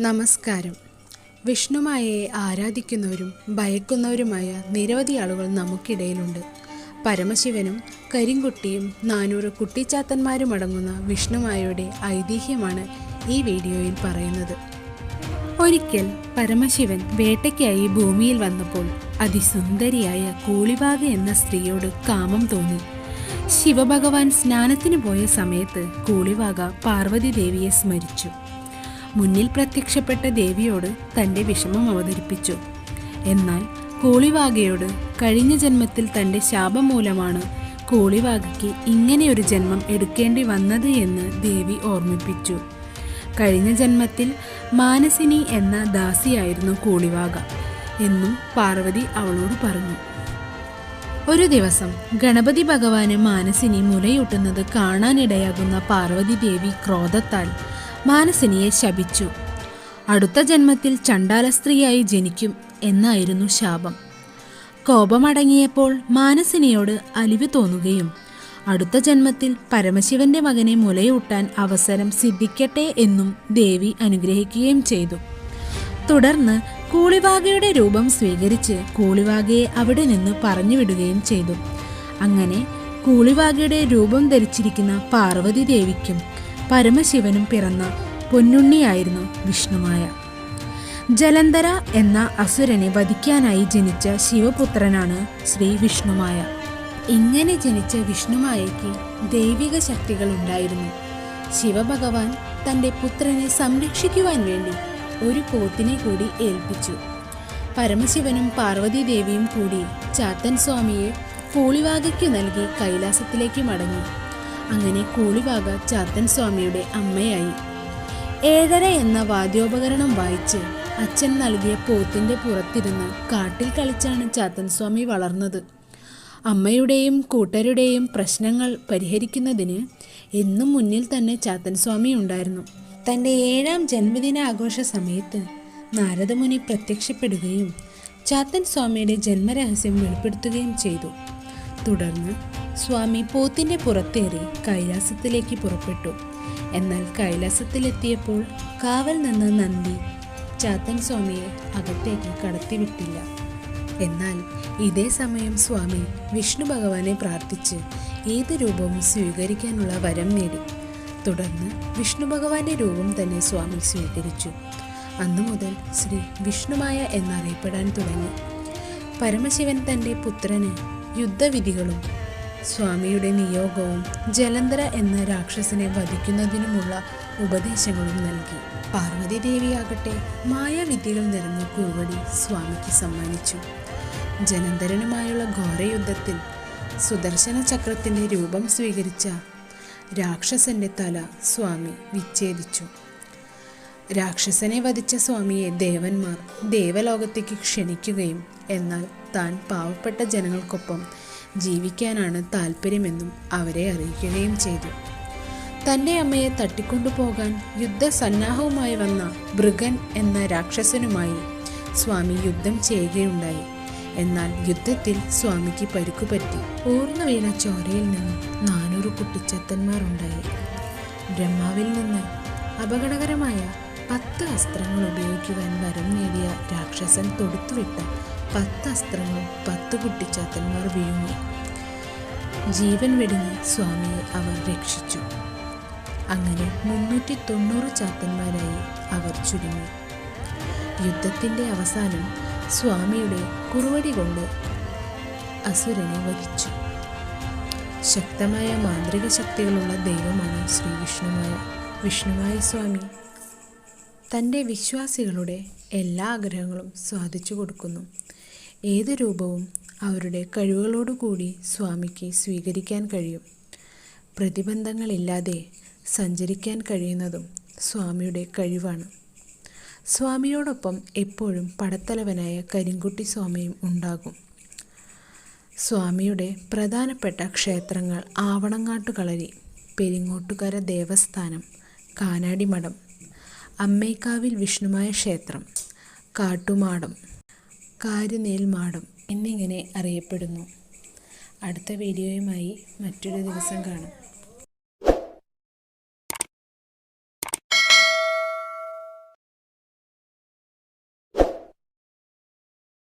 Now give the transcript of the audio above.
നമസ്കാരം. വിഷ്ണുമായയെ ആരാധിക്കുന്നവരും ഭയക്കുന്നവരുമായ നിരവധി ആളുകൾ നമുക്കിടയിലുണ്ട്. പരമശിവനും കരിങ്കുട്ടിയും നാനൂറ് കുട്ടിച്ചാത്തന്മാരും അടങ്ങുന്ന വിഷ്ണുമായയുടെ ഐതിഹ്യമാണ് ഈ വീഡിയോയിൽ പറയുന്നത്. ഒരിക്കൽ പരമശിവൻ വേട്ടയ്ക്കായി ഭൂമിയിൽ വന്നപ്പോൾ അതിസുന്ദരിയായ കൂളിബാഗ എന്ന സ്ത്രീയോട് കാമം തോന്നി. ശിവഭഗവാൻ സ്നാനത്തിന് പോയ സമയത്ത് കൂളിവാക പാർവതി ദേവിയെ സ്മരിച്ചു. മുന്നിൽ പ്രത്യക്ഷപ്പെട്ട ദേവിയോട് തന്റെ വിഷമം അവതരിപ്പിച്ചു. എന്നാൽ കോളിവാകയോട് കഴിഞ്ഞ ജന്മത്തിൽ തന്റെ ശാപം മൂലമാണ് കോളിവാകയ്ക്ക് ഇങ്ങനെയൊരു ജന്മം എടുക്കേണ്ടി വന്നത് എന്ന് ദേവി ഓർമ്മിപ്പിച്ചു. കഴിഞ്ഞ ജന്മത്തിൽ മാനസിനി എന്ന ദാസിയായിരുന്നു കോളിവാക എന്നും പാർവതി അവളോട് പറഞ്ഞു. ഒരു ദിവസം ഗണപതി ഭഗവാന് മാനസിനി മുലയൂട്ടുന്നത് കാണാനിടയാകുന്ന പാർവതി ദേവി ക്രോധത്താൽ മാനസിനിയെ ശപിച്ചു. അടുത്ത ജന്മത്തിൽ ചണ്ടാല സ്ത്രീയായി ജനിക്കും എന്നായിരുന്നു ശാപം. കോപമടങ്ങിയപ്പോൾ മാനസിനിയോട് അലിവ് തോന്നുകയും അടുത്ത ജന്മത്തിൽ പരമശിവന്റെ മകനെ മുലയൂട്ടാൻ അവസരം സിദ്ധിക്കട്ടെ എന്നും ദേവി അനുഗ്രഹിക്കുകയും ചെയ്തു. തുടർന്ന് കൂളിവാകയുടെ രൂപം സ്വീകരിച്ച് കൂളിവാകയെ അവിടെ നിന്ന് പറഞ്ഞുവിടുകയും ചെയ്തു. അങ്ങനെ കൂളിവാകയുടെ രൂപം ധരിച്ചിരിക്കുന്ന പാർവതി ദേവിക്കും പരമശിവനും പിറന്ന പൊന്നുണ്ണിയായിരുന്നു വിഷ്ണുമായ. ജലന്ധര എന്ന അസുരനെ വധിക്കാനായി ജനിച്ച ശിവപുത്രനാണ് ശ്രീ വിഷ്ണുമായ. ഇങ്ങനെ ജനിച്ച വിഷ്ണുമായയ്ക്ക് ദൈവിക ശക്തികൾ ഉണ്ടായിരുന്നു. ശിവഭഗവാൻ തന്റെ പുത്രനെ സംരക്ഷിക്കുവാൻ വേണ്ടി ഒരു പോത്തിനെ കൂടി ഏൽപ്പിച്ചു. പരമശിവനും പാർവതീദേവിയും കൂടി ചാത്തൻ സ്വാമിയെ പൂളിവാകയ്ക്കു നൽകി കൈലാസത്തിലേക്ക് മടങ്ങി. അങ്ങനെ കൂളിവാക ചാത്തൻ സ്വാമിയുടെ അമ്മയായി. ഏഴര എന്ന വാദ്യോപകരണം വായിച്ച് അച്ഛൻ നൽകിയ പോത്തിന്റെ പുറത്തിരുന്ന് കാട്ടിൽ കളിച്ചാണ് ചാത്തൻ സ്വാമി വളർന്നത്. അമ്മയുടെയും കൂട്ടരുടെയും പ്രശ്നങ്ങൾ പരിഹരിക്കുന്നതിന് എന്നും മുന്നിൽ തന്നെ ചാത്തൻ സ്വാമി ഉണ്ടായിരുന്നു. തന്റെ ഏഴാം ജന്മദിന ആഘോഷ സമയത്ത് നാരദമുനി പ്രത്യക്ഷപ്പെടുകയും ചാത്തൻ സ്വാമിയുടെ ജന്മരഹസ്യം വെളിപ്പെടുത്തുകയും ചെയ്തു. തുടർന്ന് സ്വാമി പോത്തിന്റെ പുറത്തേറി കൈലാസത്തിലേക്ക് പുറപ്പെട്ടു. എന്നാൽ കൈലാസത്തിലെത്തിയപ്പോൾ കാവൽ നിന്ന നന്ദി ചാത്തൻ സ്വാമിയെ അകത്തേക്ക് കടത്തിവിട്ടില്ല. എന്നാൽ ഇതേ സമയം സ്വാമി വിഷ്ണു ഭഗവാനെ പ്രാർത്ഥിച്ച് ഏത് രൂപവും സ്വീകരിക്കാനുള്ള വരം നേടി. തുടർന്ന് വിഷ്ണു ഭഗവാന്റെ രൂപം തന്നെ സ്വാമി സ്വീകരിച്ചു. അന്നു മുതൽ ശ്രീ വിഷ്ണുമായ എന്നറിയപ്പെടാൻ തുടങ്ങി. പരമശിവൻ തന്റെ പുത്രന് യുദ്ധവിധികളും സ്വാമിയുടെ നിയോഗവും ജലന്ധര എന്ന രാക്ഷസനെ വധിക്കുന്നതിനുമുള്ള ഉപദേശങ്ങളും നൽകി. പാർവതി ദേവിയാകട്ടെ മായാവിദ്യകൾ നിറഞ്ഞ കുറുവടി സ്വാമിക്ക് സമ്മാനിച്ചു. ജലന്ധരനുമായുള്ള ഘോരയുദ്ധത്തിൽ സുദർശന ചക്രത്തിന്റെ രൂപം സ്വീകരിച്ച രാക്ഷസന്റെ തല സ്വാമി വിച്ഛേദിച്ചു. രാക്ഷസനെ വധിച്ച സ്വാമിയെ ദേവന്മാർ ദേവലോകത്തേക്ക് ക്ഷണിക്കുകയും എന്നാൽ താൻ പാവപ്പെട്ട ജനങ്ങൾക്കൊപ്പം ജീവിക്കാനാണ് താല്പര്യമെന്നും അവരെ അറിയിക്കുകയും ചെയ്തു. തന്റെ അമ്മയെ തട്ടിക്കൊണ്ടുപോകാൻ യുദ്ധസന്നാഹവുമായി വന്ന ഭൃഗൻ എന്ന രാക്ഷസനുമായി സ്വാമി യുദ്ധം ചെയ്യുകയുണ്ടായി. എന്നാൽ യുദ്ധത്തിൽ സ്വാമിക്ക് പരുക്കുപറ്റി. ഊർന്നു വീണ ചോരയിൽ നിന്നും നാനൂറ് കുട്ടിച്ചത്തന്മാരുണ്ടായി ബ്രഹ്മാവിൽ നിന്ന് അപകടകരമായ പത്ത് അസ്ത്രങ്ങൾ ഉപയോഗിക്കുവാൻ വരം നേടിയ രാക്ഷസൻ തൊടുത്തുവിട്ട പത്ത് അസ്ത്രങ്ങൾ പത്ത് കുട്ടിച്ചാത്തന്മാർ വീഴുന്നു. ജീവൻ വെടിഞ്ഞ് സ്വാമിയെ അവർ രക്ഷിച്ചു. അങ്ങനെ മുന്നൂറ്റി തൊണ്ണൂറ് ചാത്തന്മാരായി അവർ ചുരുങ്ങി. യുദ്ധത്തിന്റെ അവസാനം സ്വാമിയുടെ കുറുവടി കൊണ്ട് അസുരനെ വധിച്ചു. ശക്തമായ മാന്ത്രിക ശക്തികളുള്ള ദൈവമാണ് ശ്രീ വിഷ്ണുമായ വിഷ്ണുമായ സ്വാമി. തന്റെ വിശ്വാസികളുടെ എല്ലാ ആഗ്രഹങ്ങളും സാധിച്ചു കൊടുക്കുന്നു. ഏത് രൂപവും അവരുടെ കഴിവുകളോടുകൂടി സ്വാമിക്ക് സ്വീകരിക്കാൻ കഴിയും. പ്രതിബന്ധങ്ങളില്ലാതെ സഞ്ചരിക്കാൻ കഴിയുന്നതും സ്വാമിയുടെ കഴിവാണ്. സ്വാമിയോടൊപ്പം എപ്പോഴും പടത്തലവനായ കരിങ്കുട്ടി സ്വാമിയും ഉണ്ടാകും. സ്വാമിയുടെ പ്രധാനപ്പെട്ട ക്ഷേത്രങ്ങൾ ആവണങ്ങാട്ടുകളരി പെരിങ്ങോട്ടുകര ദേവസ്ഥാനം കാനാടിമഠം അമ്മേക്കാവിൽ വിഷ്ണുമായ ക്ഷേത്രം കാട്ടുമാടം കാരുനേൽമാടം എന്നിങ്ങനെ അറിയപ്പെടുന്നു. അടുത്ത വീഡിയോയുമായി മറ്റൊരു ദിവസം കാണാം.